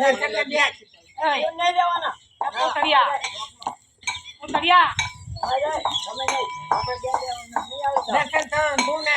દર્શન કરી દે. એમ નહીં રહેવાના. કોતરિયા કોતરિયા આ જાય. તમે નહીં. આપણે બે નહીં આવે તો. દર્શન થવાનું તું ને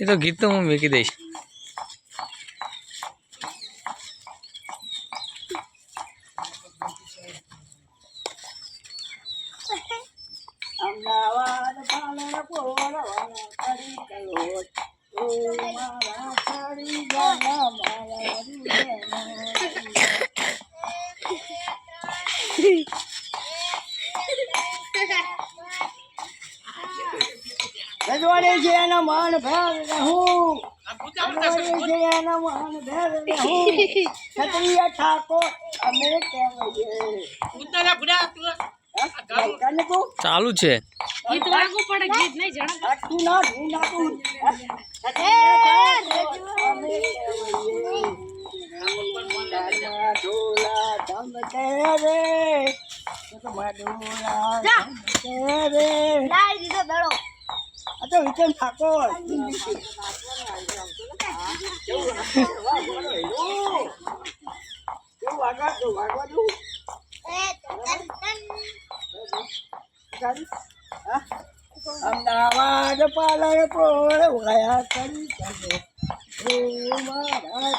એ તો ગીત તો હું મૂકી દઈશ અમદાવાદ પાલન પોરવાન કરી ગયો ઓ મારા છડી ગાના મારા રજવાડી છે ઠાકોર, અમે કહેવાય પૂજા પૂજા તું ચાલુ છે. ગીત પડે ગીત નહીં જણા ના ના તું રે આ વિચન ઠાકોર. કરી અમદાવાદ પાલર પોળ વયા કરી જજો ઓ મારા